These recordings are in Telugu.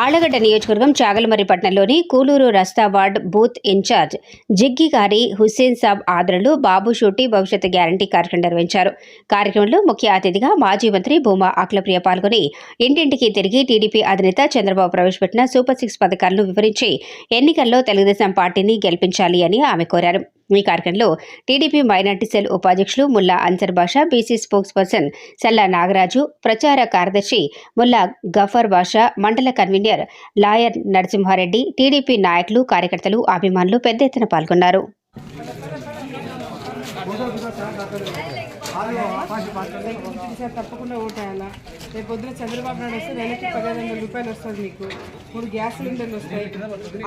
ఆళ్ళగడ్డ నియోజకవర్గం చాగలమరిపట్నంలోని కూలూరు రస్తా వార్డ్ బూత్ ఇన్ఛార్జ్ జిగ్గి గారి హుస్సేన్ సాబ్ ఆదరణలో బాబు షూటి భవిష్యత్ గ్యారంటీ కార్యక్రమం నిర్వహించారు. కార్యక్రమంలో ముఖ్య అతిథిగా మాజీ మంత్రి భూమా అఖిలప్రియ పాల్గొని ఇంటింటికి తిరిగి టీడీపీ అధినేత చంద్రబాబు ప్రవేశపెట్టిన సూపర్ సిక్స్ పథకాలను వివరించి ఎన్నికల్లో తెలుగుదేశం పార్టీని గెలిపించాలి అని ఆమె కోరారు. ఈ కార్యక్రమంలో టీడీపీ మైనార్టీ సెల్ ఉపాధ్యక్షులు Mulla Ansar Basha BC spokesperson Salla Nagaraju ప్రచార కార్యదర్శి ముల్లా గఫర్ బాషా మండల కన్వీనర్ లాయర్ నరసింహారెడ్డి టీడీపీ నాయకులు కార్యకర్తలు అభిమానులు పెద్ద ఎత్తున పాల్గొన్నారు. ఈసారి తప్పకుండా ఓటేయాలా? రేపు పొద్దున చంద్రబాబు నాయుడు వస్తే నెలకి పదిహేను వందల రూపాయలు వస్తుంది మీకు. మూడు గ్యాస్ సిలిండర్లు వస్తాయి.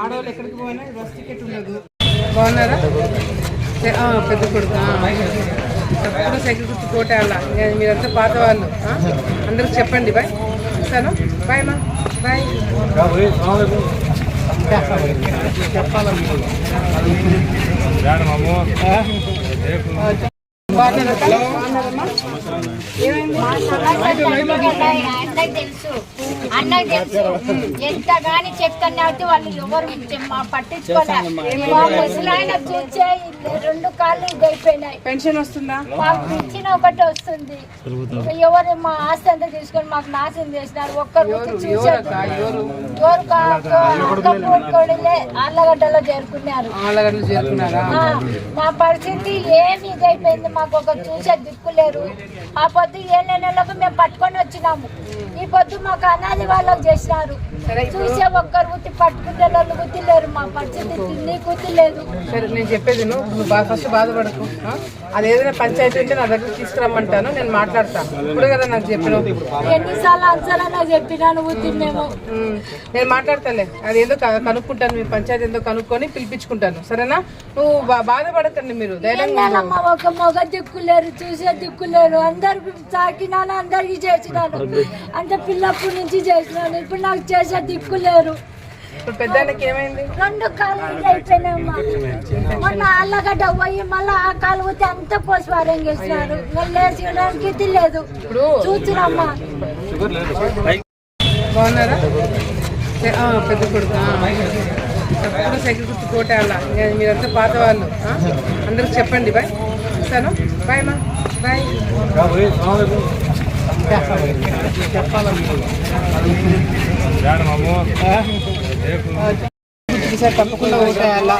ఆడవాళ్ళు ఎక్కడికి పోయినా బస్ టికెట్ ఉండదు. బాగున్నారా? పెద్ద కొడుకు తప్పకుండా సైకిల్ గుర్తు కోటేయాలా మీరంతా పాత వాళ్ళు అందరికి చెప్పండి బాయ్. సరే బాయ్ మా బాయ్. చెప్పాలమ్మా ఏమైంది? తెలుసు. అన్నకు తెలుసు. ఎంత గాని చెప్తానే అయితే వాళ్ళు ఎవరు మా పట్టించుకోలే. మా ముసలాయన చూసే రెండు కాళ్ళు ఇదైపోయినాయి. పెన్షన్ వస్తుందా? మాకు ఇచ్చిన ఒకటి వస్తుంది. ఎవరు మా ఆస్తి అంతా తీసుకొని మాకు నాశనం చేసినారు. ఒక్కరు వచ్చి చూసేది ఎవరు ఎవరు? అక్కడలే ఆళ్ళగడ్డలో చేరుకున్నారు. మా పరిస్థితి ఏమి ఇదైపోయింది. మాకు ఒక చూసే దిక్కులేరు ఆ పొద్దు ఏళ్ళ నెలకు మేము పట్టుకొని వచ్చినాము. ఈ పొద్దు మాకు అనాది వాళ్ళకి చేసినారు. సరే, చూసే ఒక్కరు గుత్తి పట్టుకునే వాళ్ళు గుత్తి లేరు మా పరిస్థితి తిండి గుత్తి లేదు సరే నేను చెప్పేది నువ్వు ఫస్ట్ బాధపడకు? అది ఏదైనా పంచాయతీ ఉంటే నా దగ్గర తీసుకురమ్మంటాను నేను మాట్లాడతాను. ఇప్పుడు కదా నాకు చెప్పినావు. ఎన్నిసార్లు అంచాలన్నా చెప్పినాను గుత్తి మేము. ఉమ్, నేను మాట్లాడతాలే అది ఏదో కనుక్కుంటాను మీ పంచాయతీ ఏందో కనుక్కొని పిలిపించుకుంటాను. సరేనా? నువ్వు బాధపడకండి మీరు ధైర్యంగా ఒక మొగ దిక్కులేరు చూసే దిక్కులేరు. అందరికి తాకినాను అందరికి చేసినాను. అంటే పిల్లప్పటి నుంచి చేసినాను. ఇప్పుడు నాకు చేసే ఆయనకి ఏమైంది? రెండు కాళ్ళు అయిపోయినాయమ్మా మొన్న ఆళ్ళగడ్డ పోయి మళ్ళీ ఆ కాలు పోతే అంత పోసి వారంగేసినారు లేచడానికి ఇది లేదు. చూసినమ్మా బాగున్నారా? పెద్ద కొడుకు ఆ. తప్పకుండా సైకిల్ గుర్తు ఇంకా మీరంతా పాత వాళ్ళు? అందరికి చెప్పండి బాయ్. సరే బాయ్ మా బాయ్. ఈసారి తప్పకుండా ఓటేయాలా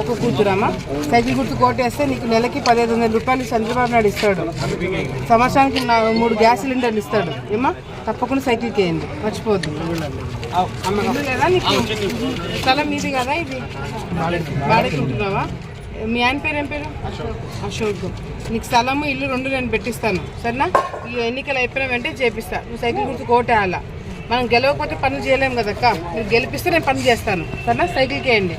ఒక కూతురమ్మా సైకిల్ గుర్తు కోటేస్తే నీకు నెలకి పదిహేను వందల రూపాయలు చంద్రబాబు నాయుడు ఇస్తాడు సంవత్సరానికి నా మూడు గ్యాస్ సిలిండర్లు ఇస్తాడు ఏమా తప్పకుండా సైకిల్కి వేయండి మర్చిపోద్దు నీకు స్థలం మీది కదా ఇది బాడీకి ఉంటున్నావా మీ ఆయన పేరు ఏం పేరు? అశోక్. నీకు స్థలము ఇల్లు రెండు నేను పెట్టిస్తాను. సరేనా? ఈ ఎన్నికలు అయిపోయిన వెంటనే చేపిస్తా. నువ్వు సైకిల్ గుర్తు కోటేయాలా? మనం గెలవకపోతే పనులు చేయలేము కదక్క? నువ్వు గెలిపిస్తే నేను పని చేస్తాను. సరేనా? సైకిల్కి వేయండి.